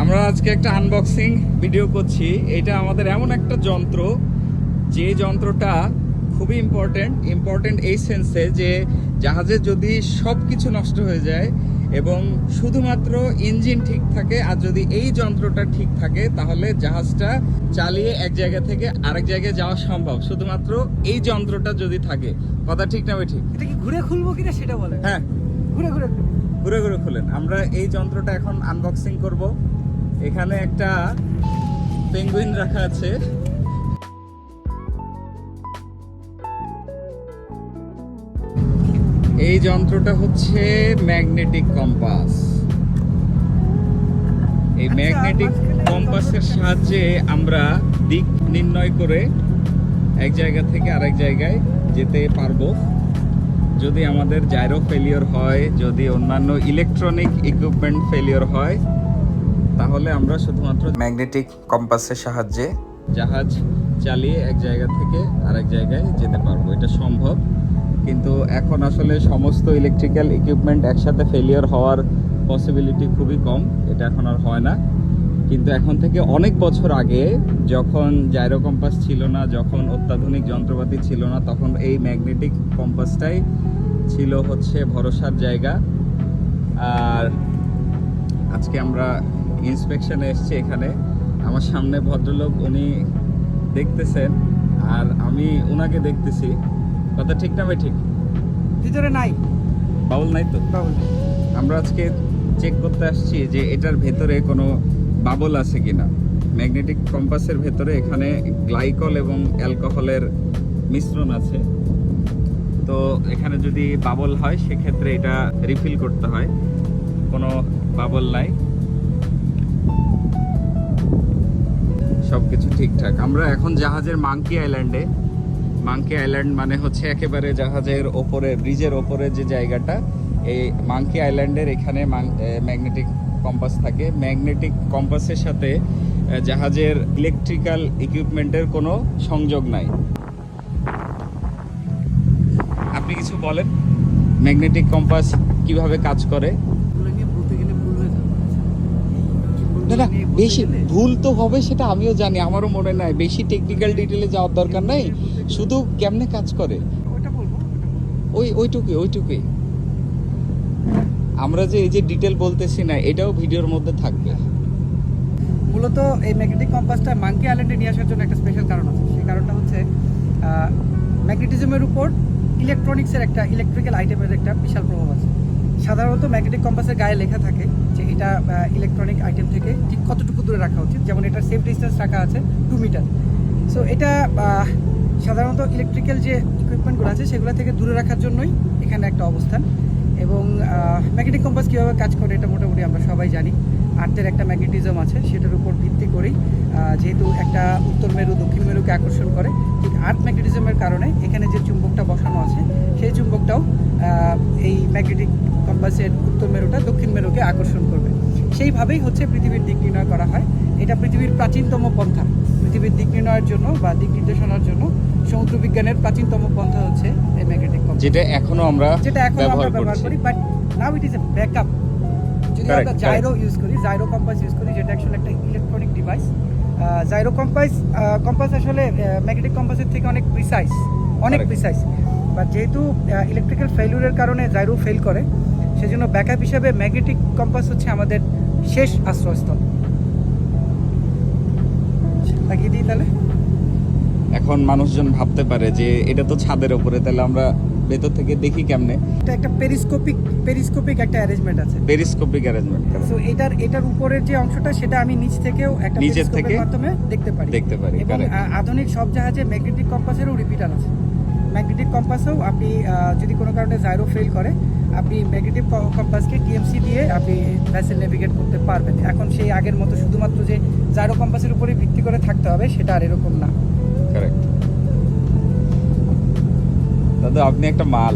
আমরা আজকে একটা আনবক্সিং ভিডিও করছি। এটা আমাদের এমন একটা যন্ত্র যে যন্ত্রটা খুবই ইম্পর্টেন্ট ইম্পর্টেন্ট এই সেন্সে যে জাহাজে যদি সব কিছু নষ্ট হয়ে যায় এবং শুধুমাত্র ইঞ্জিন ঠিক থাকে আর যদি এই যন্ত্রটা ঠিক থাকে তাহলে জাহাজটা চালিয়ে এক জায়গা থেকে আরেক জায়গায় যাওয়া সম্ভব। শুধুমাত্র এই যন্ত্রটা যদি থাকে। কথা ঠিক না ঠিক এটা কি ঘুরে খুলবো কিনা সেটা বলে হ্যাঁ। ঘুরে ঘুরে। ঘুরে ঘুরে খুলেন। আমরা এই যন্ত্রটা এখন আনবক্সিং করব। এখানে একটা পেঙ্গুইন রাখা আছে। এই যন্ত্রটা হচ্ছে ম্যাগনেটিক কম্পাস এই আচ্ছা, ম্যাগনেটিক কম্পাসের সাহায্যে আমরা দিক নির্ণয় করে এক জায়গা থেকে আরেক জায়গায় যেতে পারব। যদি আমাদের জাইরো ফেলিওর হয় যদি অন্যান্য ইলেকট্রনিক ইকুইপমেন্ট ফেলিওর হয় তাহলে আমরা শুধুমাত্র ম্যাগনেটিক কম্পাসের সাহায্যে জাহাজ চালিয়ে এক জায়গা থেকে আরেক জায়গায় যেতে পারব। এটা সম্ভব। কিন্তু এখন আসলে সমস্ত ইলেকট্রিক্যাল ইকুইপমেন্ট একসাথে ফেলিওর হওয়ার পসিবিলিটি খুবই কম। এটা এখন আর হয় না। কিন্তু এখন থেকে অনেক বছর আগে যখন জাইরো কম্পাস ছিল না যখন অত্যাধুনিক যন্ত্রপাতি ছিল না তখন এই ম্যাগনেটিক কম্পাসটাই ছিল হচ্ছে ভরসার জায়গা। আর আজকে আমরা ইন্সপেকশনে এসেছি এখানে। আমার সামনে ভদ্রলোক উনি দেখতেছেন আর আমি ওনাকে দেখতেছি। কথা ঠিক না ভাই ঠিক? ভিতরে নাই। বাউল নাই তো? বাবুল আমরা আজকে চেক করতে আসছি যে এটার ভেতরে কোনো বাবল আছে কিনা। ম্যাগনেটিক কম্পাসের ভেতরে এখানে গ্লাইকল এবং অ্যালকোহলের মিশ্রণ আছে। তো এখানে যদি বাবল হয় সেক্ষেত্রে এটা রিফিল করতে হয়। কোনো বাবল নাই। সব কিছু ঠিকঠাক। আমরা এখন জাহাজের মাঙ্কি আইল্যান্ডে। মাঙ্কি আইল্যান্ড মানে হচ্ছে একেবারে জাহাজের ওপরে, ব্রিজের ওপরে যে জায়গাটা, এই মাঙ্কি আইল্যান্ডের এখানে ম্যাগনেটিক কম্পাস থাকে। ম্যাগনেটিক কম্পাসের সাথে জাহাজের ইলেকট্রিক্যাল ইকুইপমেন্টের কোনো সংযোগ নাই। আপনি কিছু বলেন? ম্যাগনেটিক কম্পাস কীভাবে কাজ করে এগুলো নিয়ে বলতে গেলে ভুল হয়ে যাবে না না, বেশি ভুল তো হবে সেটা আমিও জানি, আমারও মনে নাই। বেশি টেকনিক্যাল ডিটেলে যাওয়ার দরকার নাই, শুধু কেমনে কাজ করে। ওই, ওইটুকুই ওইটুকুই। আমরা যে এই যে ডিটেল বলতেছি না, এটাও ভিডিওর মধ্যে থাকবে। মূলত এই ম্যাগনেটিক কম্পাসটা মাঙ্কি আইল্যান্ডে নিয়ে আসার জন্য একটা স্পেশাল কারণ আছে। সেই কারণটা হচ্ছে ম্যাগনেটিজমের উপর ইলেকট্রনিক্সের একটা ইলেকট্রিক্যাল আইটেমের একটা বিশাল প্রভাব আছে। সাধারণত ম্যাগনেটিক কম্পাসের গায়ে লেখা থাকে যে এটা ইলেকট্রনিক আইটেম থেকে ঠিক কতটুকু দূরে রাখা উচিত। যেমন এটার সেফ ডিস্টেন্স রাখা আছে টু মিটার সো এটা সাধারণত ইলেকট্রিক্যাল যে ইকুইপমেন্টগুলো আছে সেগুলো থেকে দূরে রাখার জন্যই এখানে একটা অবস্থান। এবং ম্যাগনেটিক কম্পাস কীভাবে কাজ করে এটা মোটামুটি আমরা সবাই জানি। আর্থের একটা ম্যাগনেটিজম আছে, সেটার উপর ভিত্তি করেই যেহেতু একটা উত্তর মেরু দক্ষিণ মেরুকে আকর্ষণ করে ঠিক আর্থ ম্যাগনেটিজমের কারণে এখানে যে চুম্বকটা বসানো আছে সেই চুম্বকটাও এই ম্যাগনেটিক কম্পাসের উত্তর মেরুটা দক্ষিণ মেরুকে আকর্ষণ করবে। সেইভাবেই হচ্ছে পৃথিবীর দিক নির্ণয় করা হয়। এটা পৃথিবীর প্রাচীনতম পন্থা। পৃথিবীর দিক নির্ণয়ের জন্য বা দিক নির্দেশনার জন্য সমুদ্র বিজ্ঞানের প্রাচীনতম পন্থা হচ্ছে এই ম্যাগনেটিক কম্পাস। যেটা এখনও আমরা যেটা এখন আমরা ব্যবহার করি but now it is a backup যদি আমরা জাইরো ইউজ করি জাইরো কম্পাস ইউজ করি যেটা অ্যাকচুয়ালি একটা electronic device gyro compass compass আসলে ম্যাগনেটিক কম্পাসের থেকে অনেক প্রিসাইজ অনেক. প্রিসাইজ বাট যেহেতু ইলেকট্রিক্যাল ফেলিউরের কারণে জাইরো ফেল করে সেজন্য ব্যাকআপ হিসাবে ম্যাগনেটিক কম্পাস হচ্ছে আমাদের শেষ আশ্রয়স্থল। লাগিয়ে দিই তাহলে? এখন মানুষজন ভাবতে পারে যে এটা তো ছাদের উপরে তাহলে আমরা ভেতর থেকে দেখি কেমনে। এটা একটা পেরিস্কোপিক পেরিস্কোপিক একটা অ্যারেঞ্জমেন্ট আছে। পেরিস্কোপিক অ্যারেঞ্জমেন্ট সো এটার এটার উপরের যে অংশটা সেটা আমি নিচ থেকেও একটা নিচের থেকে মাধ্যমে দেখতে পারি। দেখতে পারি এবং আধুনিক সব জাহাজে ম্যাগনেটিক কম্পাসেরও রিপিটার আছে। ম্যাগনেটিক কম্পাসেও আপনি যদি কোনো কারণে জাইরো ফেল করে আপনি ম্যাগনেটিক কম্পাসকে টিএমসি দিয়ে আপনি ভ্যাসেল নেভিগেট করতে পারবেন। এখন সেই আগের মতো শুধুমাত্র যে জাইরো কম্পাসের উপরে ভিত্তি করে থাকতে হবে সেটা আর এরকম না। কারেক্ট দাদা আপনি একটা মাল।